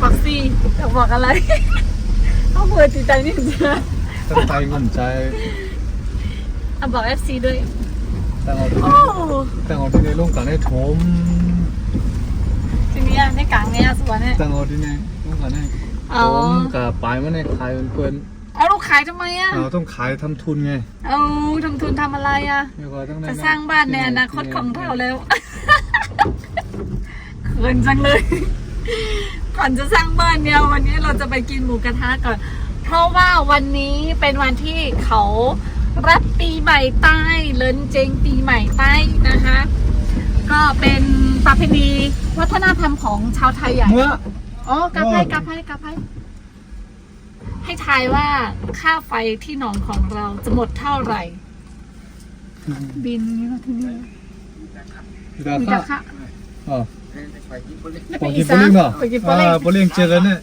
บอกสิจะบอกอะไรเอาเปิดจิตใจนี่จ้ะตั้งใจงุ่นใจเอาบอกเอฟซีด้วยตั้งเอาที่โอ้ตั้งเอาที่ในร่วมกันให้ถมทีนี้ในกลางเนี่ยสวนเนี่ยตั้งเอาที่ในร่วมกันให้อ๋อถมกับปลายมันในขายเพื่อนเอาลูกขายทำไมอะๆเราต้องขายทำทุนไง เอาทำทุนทำอะไรอะไม่ก็ต้องได้จะสร้างบ้านในอนาคตของเราแล้วเขินจังเลย ก่อนจะสร้างบ้านเนี่ยวันนี้เราจะไปกินหมูกระทะก่อน เพราะว่าวันนี้เป็นวันที่เขารับปีใหม่ใต้เลินเจงปีใหม่ใต้นะคะ ก็เป็นประเพณีวัฒนธรรมของชาวไทยใหญ่เมื่ออ๋อกาไพกาไพกาไพให้ทายว่าค่าไฟที่หนองของเราจะหมดเท่าไหร่ บินนี่มาที่นี่รามีคาราคาอ๋ ไปกินสาโปนลิงเหรอไปกินปลิง อ่าปลิงเจอกันเนี่ย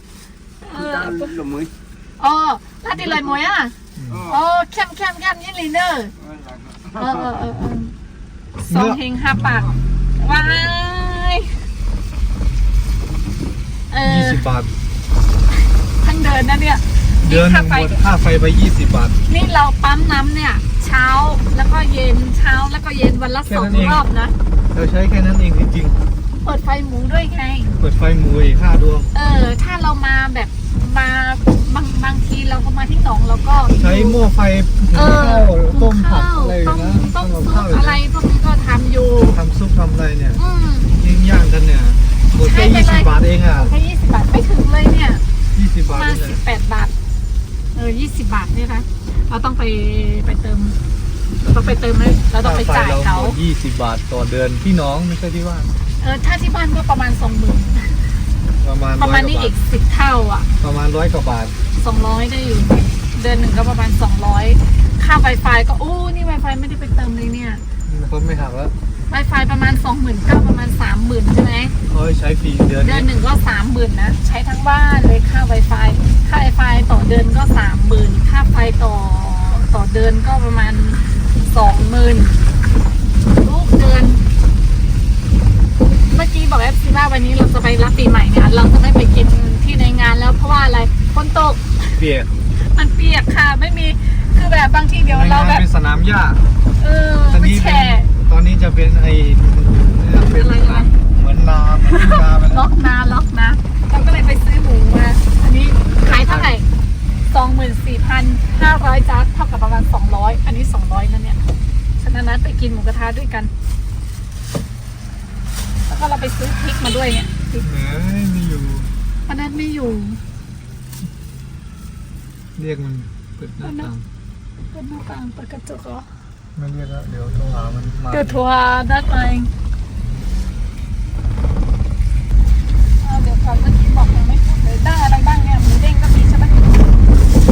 เอออ๋อลาดดีเลยมวยอะอ๋อเข้มเข้มเข้มยี่ลีเนอร์เออเออเออเออสองเฮงห้าปากว้ายเอยี่สิบบาท ทั้งเดินนะเนี่ยเดือนหค่านึ่งไฟหมดค่าไฟไปยี่สิบบาท นี่เราปั๊มน้ำเนี่ย เช้าแล้วก็เย็นเช้าแล้วก็เย็นวันละแค่สอนั้งนเอง รอบนะ เราใช้แค่นั้นเองจริง เปิดไฟหมูด้วยไงๆเปิดไฟหมูอีกห้าดวง เออ ถ้าเรามาแบบมาบางบางทีเราก็มาที่หนองเราก็ ใช้หม้อไฟหุงเออข้าวต้มผักหุงข้าวอะไรต้มนะต้มทำกับซุข้าปวอะไรพวกนี้ก็ทำอยู่ทำซุปทำอะไรเนี่ยอืม ยิ่งย่างกันเนี่ยหมดใช่แค่ไปยี่เลยสิบบาทเองอะแค่ยี่สิบบาทไม่ถึงเลยเนี่ย ยี่สิบปบาระทมาณนี่แหสิละบแปดบาท เออยี่สิบบาทเนี่ยนะเราต้องไปไปเติม เราต้องไปเติมเลยเราต้องไปจ่ายค่ไฟเขาหมดยี่สิบบาทต่อเดือนพี่น้องไม่ใช่ที่ว่าน เออถ้าที่บ้านก็ประมาณสองหมื่นประมาณประมาณร้อยนี้กว่าอีบากทสิบเท่าอะ ประมาณร้อยกว่าบาทสองร้อยได้อยู่ เดือนหนึ่งก็ประมาณสองร้อยค่า Wi-Fi ก็โอ้นี่ Wi-Fi ไม่ได้ไปเติมเลยเนี่ยเขาไม่หักแล้ว Wi-Fi ประมาณสองหมื่นเก้าประมาณสามหมื่นใช่ไหมเขาให้ใช้ฟรีเดือนเดือนนี้หนึ่งก็สามหมื่นนะใช้ทั้งบ้านเลยค่า Wi-Fi ค่า Wi-Fi ต่อเดือนก็สามหมื่นค่าไฟต่อต่อเดือนก็ประมาณสองหมื่นทุกเดือนเมื่อกี้บอกแอฟซีว่าวันนี้เราจะไปรับปีใหม่เนี่ยเราจะไม่ไปกินที่ในงานแล้วเพราะว่าอะไรฝนตกเปียกมันเปียกค่ะ ไม่มีคือแบบบางทีเดี๋ยวในเรางานแบบเป็นสนามหญ้าเออตอนมันนี้แฉเป็นตอนนี้จะเป็นไอ้เป็นอะไรอะไรเหมือนนาเหมือนนาไปแล้ล็วอกนะล็อกนะเราก็เลยไปซื้อหมูมาอันนี้ขายเท่าไหร่สองหมื่นสี่พันห้าร้อยจัดเท่ากับประมาณสองร้อยอันนี้สองร้อยนั่นเนี่ยฉะนั้นนะไปกินหมูกระทะด้วยกันแล้ว ก็เราไปซื้อพริกมาด้วยเนี่ยพริกแหมไม่อยู่วันนั้นไม่อยู่เรียกมันเปิดหน้าต่างเปิดหน้าต่างเปิดกระจกเหรอไม่เรียกแล้วเดี๋ยวโทรหามันมาเดี๋ยวทัวร์นัดมาเองเอาเดี๋ยวก่อนเมื่อกี้บอกยังไม่พูดเลยได้อะไรบ้างเนี่ยหมูเด้งก็มีใช่ไหม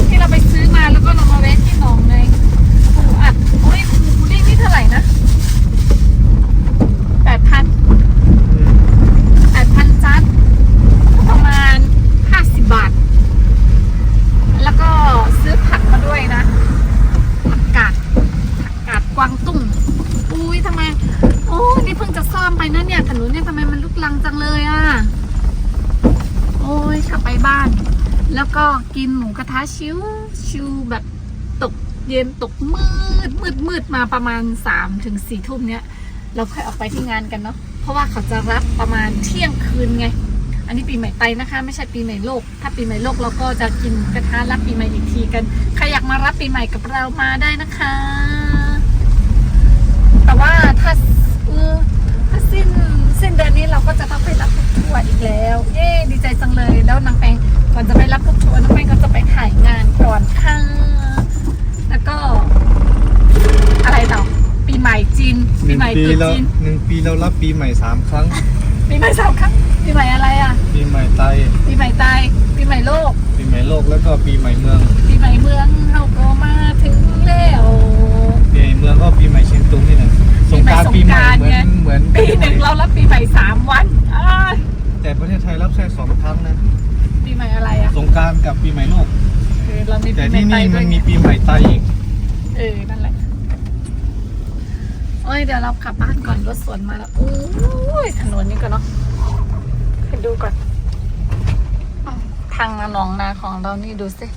ที่เราไปซื้อมาแล้วก็เรามาเวสที่หนองไงปูอัดโอ้ยหมูเด้งนี่เท่าไหร่นะแปดพัน อืม แปดพันจัดประมาณห้าสิ บาท แล้วก็ซื้อผักมาด้วยนะ ผักกาด ผักกาดกวางตุ้ง อุ้ยทำไม โอ้นี่เพิ่งจะซ่อมไปนะเนี่ยถนนเนี่ยทำไมมันลุกลังจังเลยอะ โอ้ยขับไปบ้าน แล้วก็กินหมูกระทะชิวชิวแบบตกเย็นตกมืดมืดมืดมาประมาณสามถึงสี่ทุ่มเนี้ย เราค่อยออกไปที่งานกันเนาะ เพราะว่าเขาจะรับประมาณเที่ยงคืนไง อันนี้ปีใหม่ไตนะคะ ไม่ใช่ปีใหม่โลก ถ้าปีใหม่โลกเราก็จะกินกระทะรับปีใหม่อีกทีกัน ใครอยากมารับปีใหม่กับเรามาได้นะคะ แต่ว่าถ้าเออถ้าสิ้นสิ้นเดือนนี้เราก็จะต้องไปรับพวกทัวร์อีกแล้ว เย้ดีใจจังเลยแล้วนางแปงก่อนจะไปรับพวกทัวร์นางแปงก็จะไปถ่ายงานก่อนค่ะแล้วก็ อะไรต่อปีใหม่จีนหปีนึ่งใหม่ปีตรุษเราจีน หนึ่งปีเรารับปีใหม่สามครั้ง ปีใหม่สามครั้ง ปีใหม่อะไรอะ ปีใหม่ไทยปีใหม่ไตปีใหม่โลก ปีใหม่โลกแล้วก็ปีใหม่เมือง ปีใหม่เมืองเราก็มาถึงแล้วปีใหม่เมืองก็ปีใหม่เชียงตุงนี่แหละสงกรารปีปีใหใหม่ม่สงกรานต์เหมือนไงเหมือนปีหนึ่งเรารับปีใหม่สามวันอ้ายแต่ประเทศไทยรับแค่สองครั้งนะ ปีใหม่อะไรอะสงกรารกับปีใหม่โลก เออเรามีแต่ปีใหม่ที่ไตนี่ด้มัวยนไงมีปีใหม่ไทยอีกเออนั่นแหละโอ้ยเดี๋ยวเรากลับบ้านก่อนรถสวนมาแล้วโอ้ยถนนนี้ก่อนเนาะใคร ดูก่อนอ้าวทางหนองนาของเรานี่ดูสิ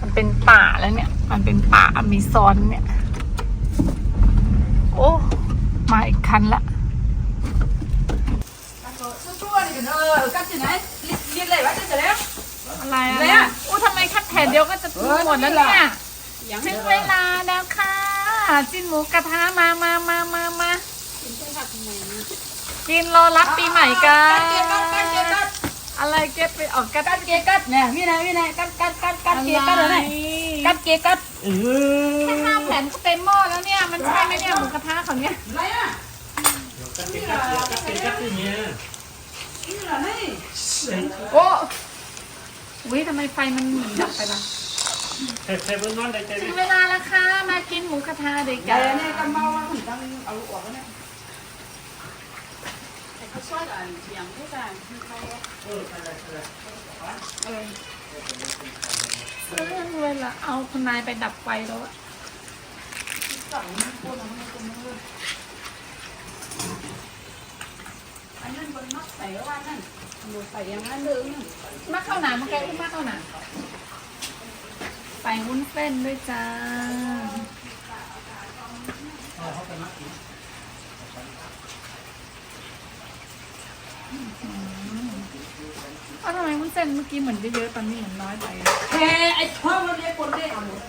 มันเป็นป่าแล้วเนี่ย มันเป็นป่าอเมีซอนเนี่ย โอ้ มาอีกคันละอะไรอะเนี่ยโอ้ทำไมคัดแถนเดียวก็จะพูหมดแล้วเนี่ยถึงเวลาแล้วค่ะจิ้นหมูกระทะมามามามามา กินรอรับปีใหม่กันอะไรเก็บไปออกกัด cắt kia cắt nè như này như này cắt cắt cắt cắt kia cắt rồi này cắt kia cắt แค่ห้าแผ่นก็เต็มหม้อแล้วเนี่ยมันใช่ไหมเนี่ยหมูกระทะของเนี่ย lấy à กัดติกัดกัดติกัดติเนี่ย như là này โอ้วิทำไมไฟมันหนีดับไปละใส่ใส่บนนอนได้ใจถึงเวลาแล้วค่ะมากินหมูกระทะเด็กกั đây น này con mau không tăng ấu quả cái này có ชอบอันเสียงด้วยกันที่เขาเออเออเวลาเอาทนายไปดับไฟแล้วอะสั่งพวกนั้นก็ไม่รู้อันนั้นบนมักใส่ว่านั่นดูใส่อย่างนั่นเลยมักเข้าหนามักแกอุ้มมักเข้าหนาใส่วุ้นเส้นด้วยจ้า เอาทำไมวุ้นเส้นเมื่อกี้เหมือนเยอะๆตอนนี้เหมือนน้อยไป thế anh thôi nó lấy con đây à một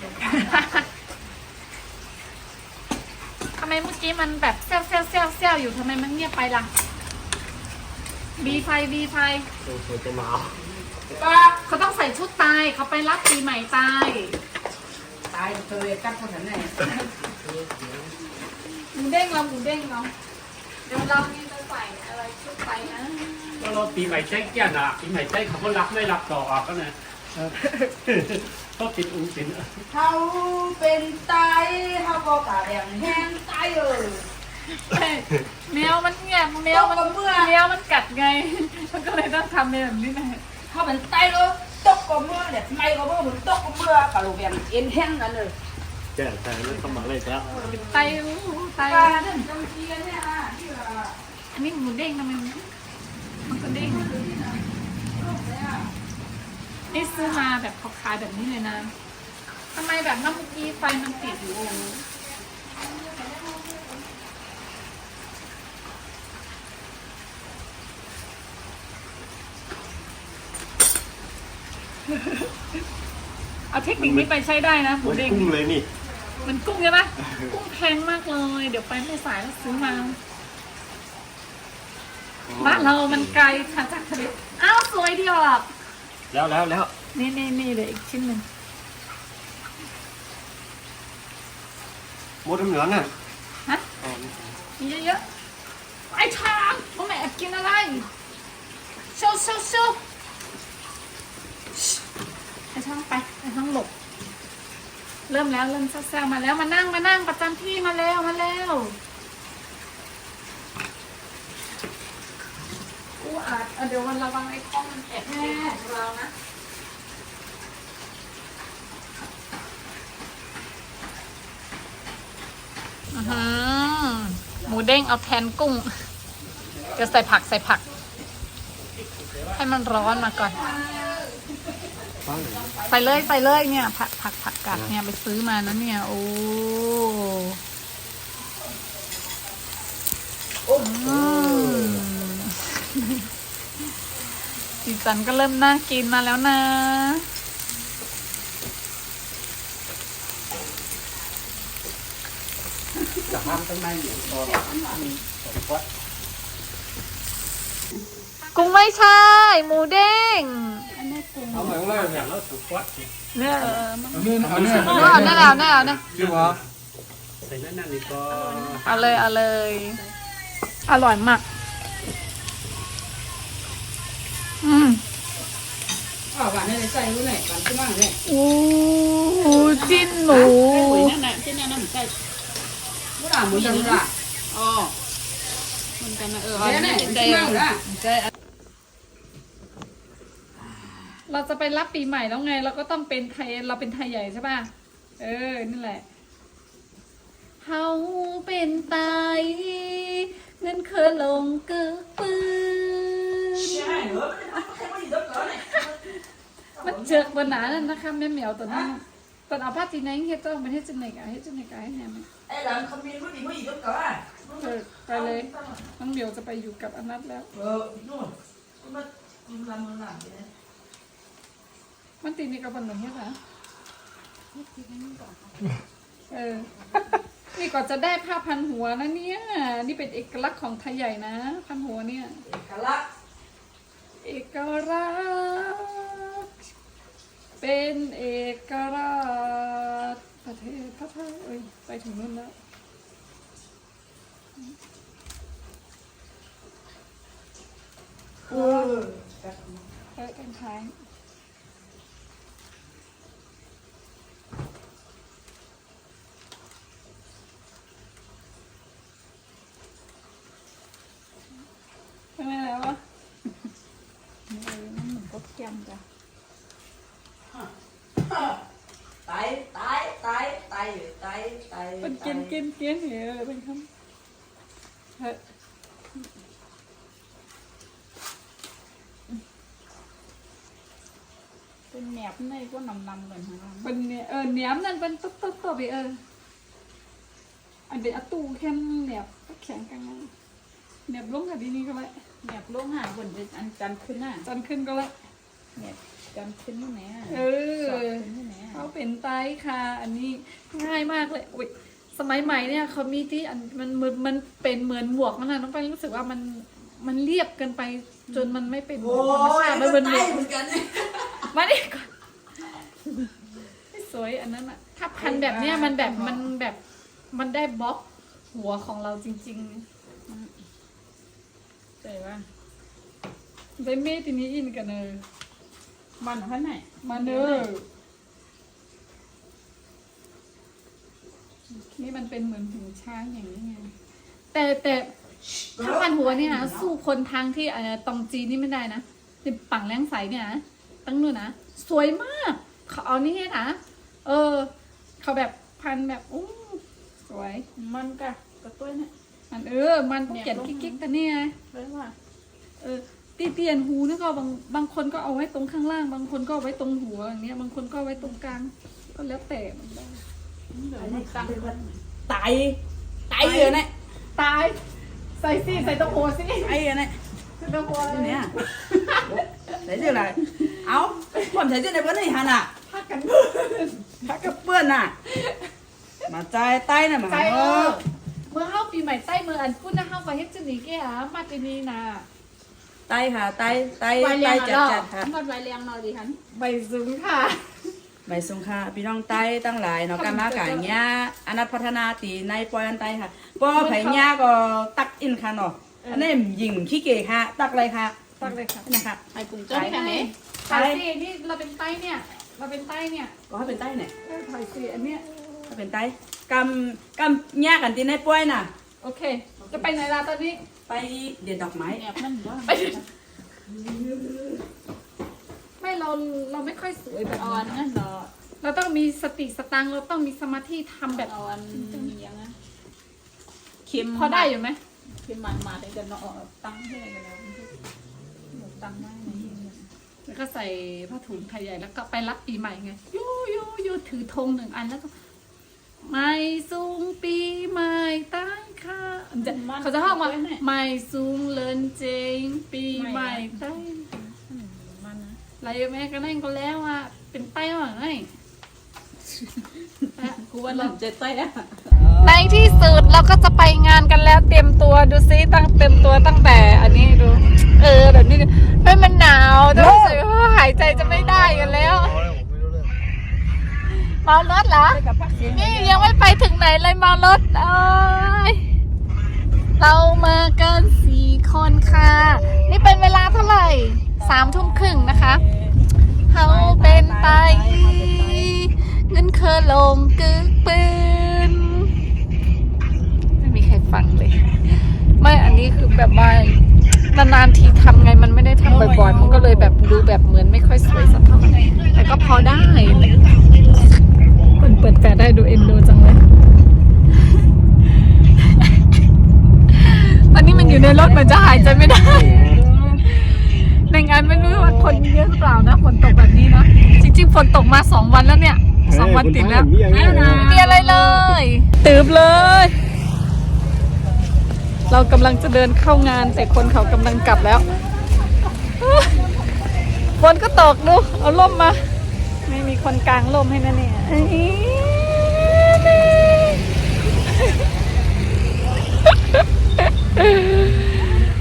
ทำไมเมื่อกี้มันแบบเซลเซลเซลเซลอยู่ทำไมมันเงียบไปล่ะบีไฟบีไฟตัวจะหนาว ba เขาต้องใส่ชุดตายเขาไปรับปีใหม่ตาย tại tôi cắt con thằng này หมูเด้งเราหมูเด้งเราเดี๋ยวเรานี่จะใส่ อะไรชุดไปนะก็เราปีใหม่ใจแก่น่ะปีใหม่ใจเขาก็รับไม่รับต่ออะก็นะก็ติดอุ้งสิน thâu bên tay thâu có cả đèn hen tay rồi แมวมันเงียบแมวมันตกกับเมื่อแมวมันกัดไง มันก็เลยต้องทำแบบนี้นะ thâu bên tay luôn tốc có mưa để may có mưa mình tốc có mưa cả lũ đèn yên hen là rồi แก่แต่ไม่ต้องมาเลยแล้วไตอู้ไต ba đến trong kia thế à như là อันนี้หมูเด้งทำไมมันมันก็เด้งนี่ซื้อมาแบบเขาขายแบบนี้เลยนะทำไมแบบน้ำเมื่อกี้ไฟมันติดอยู่โอ้เอาเทคนิคนี้ไปใช้ได้นะหมูเด้ง กุ้งเลยนี่ มันกุ้งใช่ปะกุ้งแพงมากเลย เดี๋ยวไปไม่สายแล้วซื้อมา บ้านเรามันไกลค่ะจากทะเลอ้าวสวยดีออกแล้วแล้วแล้วนี่นี่นี่เดี๋ยวอีกชิ้นหนึ่งหมดเหนือน่ะฮะมีเยอะๆไอ้ชามพ่อแม่แอบกินอะไรโชว์โชว์โชว์ชิไอ้ช่างไปไอ้ช่างหลบเริ่มแล้วเริ่มแซวๆมาแล้วมานั่งมานั่งประจำที่มาแล้วมาแล้ว อู้อาจเดี๋ยววันระวังไอ้ข้องมันแอบแน่เรานะอื้อหือหมูเด้งเอาแทนกุ้งเดี๋ยวใส่ผักใส่ผัก ให้มันร้อนมาก่อนใส่เลยใส่เลยเนี่ย ผักผักผักกัดเนี่ยไปซื้อมานะเนี่ย โอ้ สีสันก็เริ่มน่ากินมาแล้วนะ จะห้ามตั้งในอยู่ตอนกุ้งไม่ใช่ หมูเด้ง เอาเหมือนเลยอย่างเราถูกวัดเนี่ยเออมันนี่เอาเนี่ยเอาเนี่ยเอาเนี่ยเอาเนี่ยชื่อวะใส่นั่นนั่นนี่ก็เอาเลยเอาเลย อร่อยมาก อืม à bạn này xay luôn này bạn cứ mang này อู้จิ้นหมูนั่นน่ะที่นั่นน่ะมันใส่ก็ด่าหมือนกันละอ๋อเหมือนกันนะเออเนี่ยเนี่ยที่นั่งละเราจะไปรับปีใหม่แล้วไง เราก็ต้องเป็นไทยเราเป็นไทยใหญ่ใช่ป่ะ เออ นั่นแหละเฮาเป็นไตเงินเคยลงเกิดปืนมันเจอ กบนหนานั่นนะคะแม่เหมียวตัวนั้นน่ะตอนเอาผ้าจีนงเฮ็ดต้องเป็นเฮ็ดจังไหนกะเฮ็ดจังไหนกะให้แหนม Ê, làm không biết có gì có gì tốt cả à? เออไปเลยน้องเหมียวจะไปอยู่กับอนัทแล้ว Ừ, đúng rồi. Không biết, không làm không làm gì đấy. มันตีนี่กับบันหนึ่งใช่ไหมเออ นี่ก่อนจะได้ผ้าพันหัวนะเนี่ย นี่เป็นเอกลักษณ์ของไทยใหญ่นะ พันหัวเนี่ย Cả lạ. เอกลักษณ์ เป็นเอกลักษณ์ประเทศพระไทยเอ้ยไปถึงนู่นแล้ว Ừ. เออกันท้ายเป็นไงแล้ววะเออมันเหมือนก็แกมจ้ะ เป็นกิน tay. กินกินเออเป็นคำเฮ้ยเป็นแหนบในก็นำนำเลยฮะเป็นเนี่ยเออเหนียมนั่นเป็นตุ๊บตุ๊บตุ๊บไปเอออันเดียวเอาตู้แค่เหนียบแข็งกันนะเหนียบลงกับดีนี่ก็เลยแหนบลงหาคนจะอันจันขึ้นน่ะจันขึ้นก็เลยแหนบจันขึ้นที่ไหนอะเอสอดอขึ้นที่ไหนอะเขาเป็นไตค่ะ อันนี้ง่ายมากเลย อุ้ย สมัยใหม่เนี่ยเขามีที่อันมันมันมันเป็นเหมือนหมวกมันนะน้องไปนรู้สึกว่ามันมันเรียบเกินไปจนมันไม่เป็นเหมือนธรรมชาติ Ôi, มัน nó เป็นหมวก tay mình cần đi. มาดิก่อนไม่สวยอันนั้นอะถ้าพันแบบเนี้ยมันแบบมันแบบมันได้บล็อกหัวของเราจริงแต่ว่าๆได้เมทีนี้อินกันเนอมันเท่าไหร่ มาเนอ นี่มันเป็นเหมือนหูช้างอย่างนี้ไงแต่แต่ถ้าพันหัวเนี่ยนะสู้คนทางที่เอ่อตองจีนนี่ไม่ได้นะที่ปังแรงใสเนี่ยนะตั้งนู่นนะสวยมากเขาเอานี่นะเออ เขาแบบพันแบบอู้สวย มันกะกระตุ้ยเนี่ยมันเออ มันเขียนกิ๊กๆกันเนี่ยเลยว่าเออตีเตียนหูนี่ก็บางบางคนก็เอาไว้ตรงข้างล่าง บางคนก็เอาไว้ตรงหัวอย่างเงี้ยบางคนก็เอาไว้ตรงกลาง ก็แล้วแต่มันได้ เดี๋ยวมันตั้ง Tay. Tay rồi này. ตาย ใส่สิใส่ตรงหัวสิ Tay rồi này. ใส่ตรงหัว Thế này à? Thấy chưa này? Áo. Còn thấy chưa này vẫn này hả nè? พักกัน Phát cái bươn à? Mà tay tay này mà. ใจเออเมื่อเข้าปีใหม่ใต้เมื่ออันพูดนะเข้าไปเฮ็ดจังนี้แกอะมาตีนี้นะ Tay hả? Tay tay ไวเรียง tay อะ chặt ดอก chặt hả? มันไวเรียงหน่อยดิฮันใบสูงค่ะ ใบสงค่ะพี่น้องใต้ตั้งหลายเนาะกามาขายเนี้ยอนัตพัฒนาตีในปอยอันใต้ค่ะปอไผ่เนี้ยก็ตักอินค่ะเนาะอันนี้หญิงขี้เก๋ค่ะ ตักอะไรค่ะ ตักเลยค่ะนี่นะคะไอ้กลุ่มเจ้าแค่นี้ถ่ายสินี่เราเป็นไต้เนี่ย เราเป็นไต้เนี่ยก็ให้เป็นใต้เนี่ยเออถ่ายสิอันเนี้ยให้เป็นใต้กำกำเนี้ยกันตีในปอยน่ะโอเค จะไปไหนล่ะตอนนี้ไปเด็ดดอกไม้แหนบมันว่าไม่ เราเราไม่ค่อยสวยแบบอ่อนั้นนนั่นดอกเราต้องมีสติสตังค์เราต้องมีสมาธิทำแบบอ่อนยังไงเค็มพอได้อยู่ไหมเค็มมันมาได้กันเนาะตั้งให้กันแล้วตั้งไว้ในนี้แล้วก็ใส่ผ้าถุงไทยใหญ่แล้วก็ไปรับปีใหม่ไงยูยูยูถือธงหนึ่งอันแล้วก็ไม่สูงปีใหม่ตั้งค่ะจะเขาจะห้องมาไม่สูงเลินเจงปีใหม่ตั้ง มันนะไรแม่ก็นั่งก็แล้วอะเป็นไต้หว่าไงกูว่าหลังจะเต้อะในที่สุดเราก็จะไปงานกันแล้วเตรียมตัวดูซิตั้งเตรียมตัวตั้งแต่ อันนี้ดู เออแบบนี้ไม่มันหนาวจะรู้สึกว่าหายใจจะไม่ได้กันแล้วเมารถเหรอกับพักเสียงนี่ยังไม่ไปถึงไหนเลยเมารถเอ้ยเรามากันสี่คนค่ะ นี่เป็นเวลาเท่าไหร่ สามทุ่มครึ่งนะคะเขาเป็นไปเงินเคอลงกึกปืนไม่มีใครฟังเลย ไม่อันนี้คือแบบว่านานๆทีทำไงมันไม่ได้ทำบ่อยๆมันก็เลยแบบดูแบบเหมือนไม่ค่อยสวยสักเท่าไหร่แต่ก็พอได้เปิดเปิดแฟลชได้ดูเอ็นดูจังเลยตอนนี้มันอยู่ในรถมันจะหายใจไม่ได้ คนเยอะหรือเปล่านะฝนตกแบบนี้นะจริงๆฝนตกมาสองวันแล้วเนี่ยสองวันติดแล้วมีอะไรนะไม่มีอะไรเลยตื่นเลย เรากำลังจะเดินเข้างานแต่คนเขากำลังกลับแล้วฝนก็ตกดูเอาร่มมา ไม่มีคนกลางร่มให้นะเนี่ยเอ้ย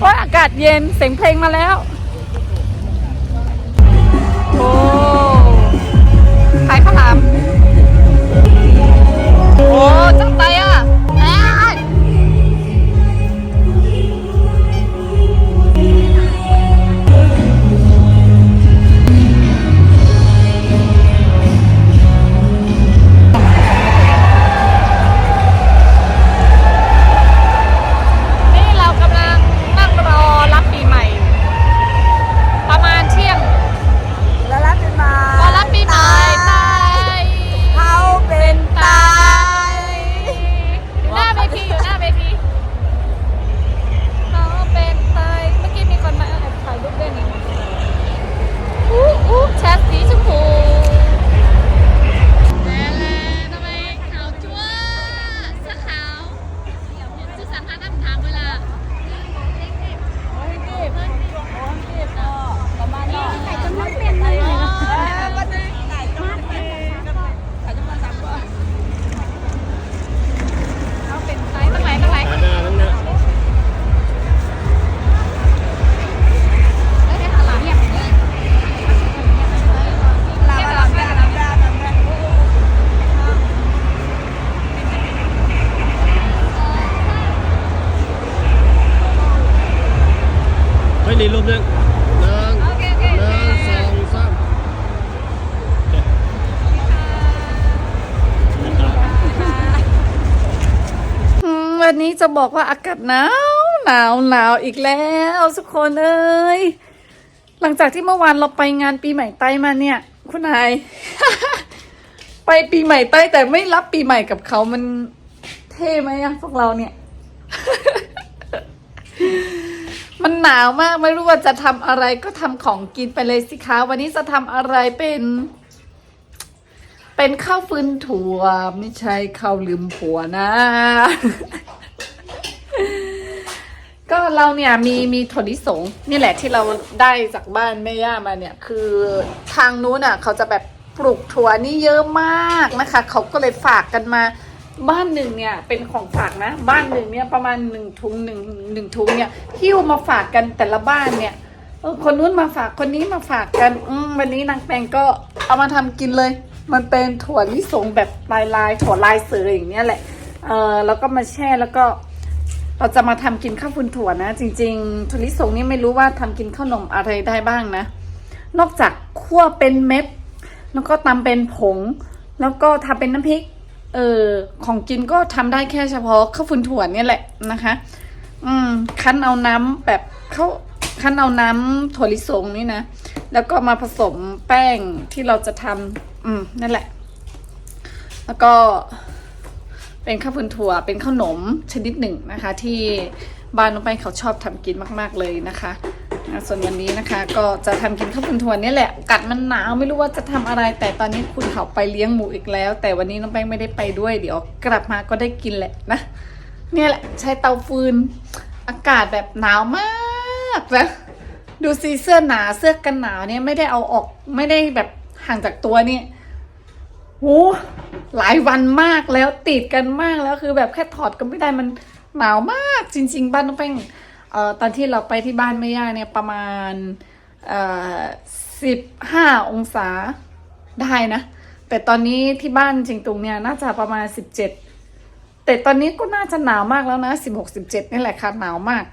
ว่าอากาศเย็นเสียงเพลงมาแล้ว โอ้ขายข้าวหลามโอ้จังไต อืมวันนี้จะบอกว่าอากาศหนาวหนาวหนาวอีกแล้วทุกคนเอ้ยหลังจากที่เมื่อวานเราไปงานปีใหม่ใต้มาเนี่ย คุณนาย ไปปีใหม่ใต้แต่ไม่รับปีใหม่กับเขามันเท่ไหมอะพวกเราเนี่ย มันหนาวมากไม่รู้ว่าจะทำอะไรก็ทำของกินไปเลยสิคะ วันนี้จะทำอะไรเป็น เป็นข้าวฟืนถั่วไม่ใช่ข้าวลืมผัวนะ ก็เราเนี่ยมีมีถั่วลิสงนี่แหละที่เราได้จากบ้านแม่ย่ามาเนี่ย คือทางนู้นอะเขาจะแบบปลูกถั่วนี่เยอะมากนะคะ เขาก็เลยฝากกันมาบ้านหนึ่งเนี่ยเป็นของฝากนะ บ้านหนึ่งเนี่ยประมาณหนึ่งถุงหนึ่งหนึ่งถุงเนี่ยหิ้วมาฝากกันแต่ละบ้านเนี่ยเออคนนู้นมาฝากคนนี้มาฝากกันอืมวันนี้นางแปงก็เอามาทำกินเลย มันเป็นถั่วลิสงแบบลายลายถั่วลายเสืออย่างเนี้ยแหละเออแล้วก็มาแช่แล้วก็ เราจะมาทำกินข้าวฟุนถั่วนะ จริงๆถั่วลิสงนี่ไม่รู้ว่าทำกินข้าวนมอะไรได้บ้างนะ นอกจากคั่วเป็นเม็ด แล้วก็ตำเป็นผง แล้วก็ทำเป็นน้ำพริก เออของกินก็ทำได้แค่เฉพาะข้าวฟุนถั่วเนี่ยแหละนะคะ อืม คั้นเอาน้ำแบบเข้าคั้นเอาน้ำถั่วลิสงนี่นะ แล้วก็มาผสมแป้งที่เราจะทำอืมนั่นแหละ แล้วก็ เป็นข้าวฟืนถั่วเป็นข้าวหนมชนิดหนึ่งนะคะ ที่บ้านน้องไปเขาชอบทำกินมาก ๆเลยนะคะส่วนวันนี้นะคะก็จะทำกินข้าวฟืนถั่วนี่แหละกาศมันหนาวไม่รู้ว่าจะทำอะไร แต่ตอนนี้คุณเขาไปเลี้ยงหมูอีกแล้ว แต่วันนี้น้องแป้งไม่ได้ไปด้วย เดี๋ยวกลับมาก็ได้กินแหละนะเนี่ยแหละใช้เตาฟืน อากาศแบบหนาวมากนะดูสิเสื้อหนาเสื้อกันหนาวเนี่ยไม่ได้เอาออกไม่ได้แบบห่างจากตัวเนี่ย โหหลายวันมากแล้วติดกันมากแล้วคือแบบแค่ถอดก็ไม่ได้มันหนาวมากจริง ๆ บ้านน้องแป้งเอ่อตอนที่เราไปที่บ้านแม่ย่าเนี่ยประมาณเอ่อสิบห้าองศาได้นะ แต่ตอนนี้ที่บ้านจริงตุงเนี่ยน่าจะประมาณสิบเจ็ดแต่ตอนนี้ก็น่าจะหนาวมากแล้วนะสิบหกสิบเจ็ดนี่แหละค่ะหนาวมาก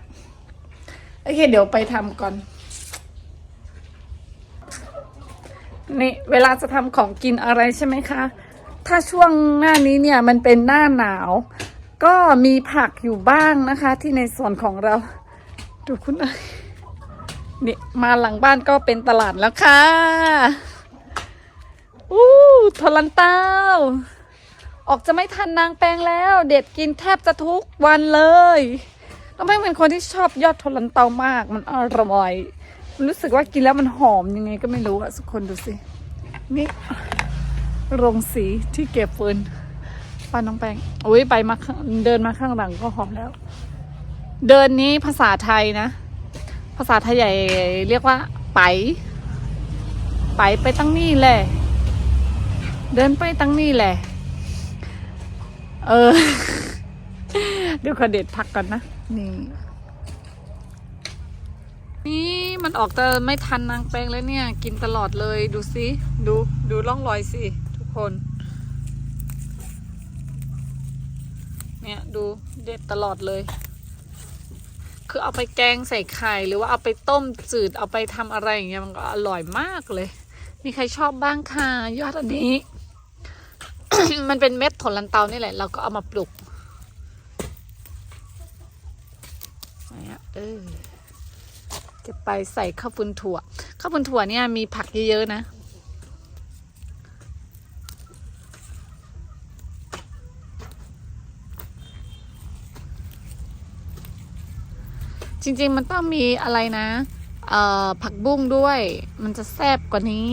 โอเค เดี๋ยวไปทำก่อน นี่เวลาจะทำของกินอะไรใช่ไหมคะ ถ้าช่วงหน้านี้เนี่ยมันเป็นหน้าหนาว ก็มีผักอยู่บ้างนะคะ ที่ในส่วนของเรา ดูคุณนายนี่มาหลังบ้านก็เป็นตลาดแล้วค่ะอู้ทอลันเต้า ออกจะไม่ทันนางแปงแล้ว เด็ดกินแทบจะทุกวันเลยน้องแป้งเป็นคนที่ชอบยอดทอลันเตามากมันอร่อย รู้สึกว่ากินแล้วมันหอมยังไงก็ไม่รู้อะทุกคนดูสิ นี่โรงสีที่เก็บฟืนป้าน้องแป้งโอ้ยไปมาเดินมาข้างหลังก็หอมแล้ว เดินนี้ภาษาไทยนะ ภาษาไทยใหญ่เรียกว่าไป ไปไปตั้งนี่แหละ เดินไปตั้งนี่แหละ เออเดี๋ยวขอเด็ดพักก่อนนะ นี่ นี่มันออกแต่ไม่ทันนางแปลงแล้วเนี่ย กินตลอดเลยดูสิดูดูร่องรอยสิทุกคน เนี่ยดูเด็ดตลอดเลย คือเอาไปแกงใส่ไข่หรือว่าเอาไปต้มจืดเอาไปทำอะไรอย่างเงี้ยมันก็อร่อยมากเลย มีใครชอบบ้างค่ะยอดอันนี้ มันเป็นเม็ดถั่วลันเตานี่แหละ เราก็เอามาปลูกเนี่ยเออ เก็บไปใส่ข้าวปุ้นถั่ว ข้าวปุ้นถั่วเนี่ยมีผักเยอะๆนะ จริงๆมันต้องมีอะไรนะเอ่อผักบุ้งด้วย มันจะแซ่บกว่านี้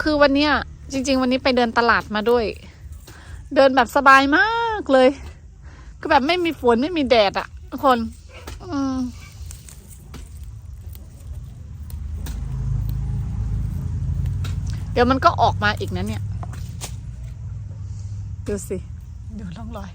คือวันเนี้ยจริง ๆ วันนี้ไปเดินตลาดมาด้วย เดินแบบสบายมากเลยคือแบบไม่มีฝนไม่มีแดดอะทุกคน อืม เดี๋ยวมันก็ออกมาอีกนะเนี่ย ดูสิ ดูร่องรอย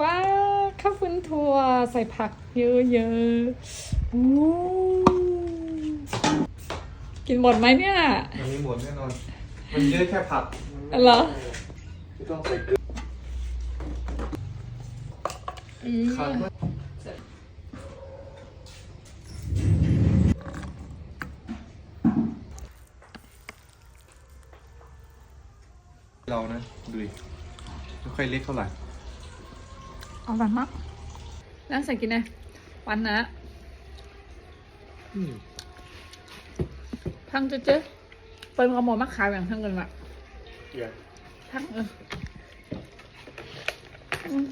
ว้าวข้าวฟุ้นถั่วใส่ผักเยอะๆอู้ กินหมดไหมเนี่ยมันมีหมดแน่นอน มันเยอะแค่ผักเหรอไม่ต้องใส่เกลือคันว่าเรานะดูดิไม่ค่อยเล็กเท่าไหร่เอาหวานมากแล้วใส่กินไงหวานนะ อืม ทั้งเจ๊ๆเป็นกระหมอมะขามอย่างทั้งกันละเดี๋ยวทั้งเอออืม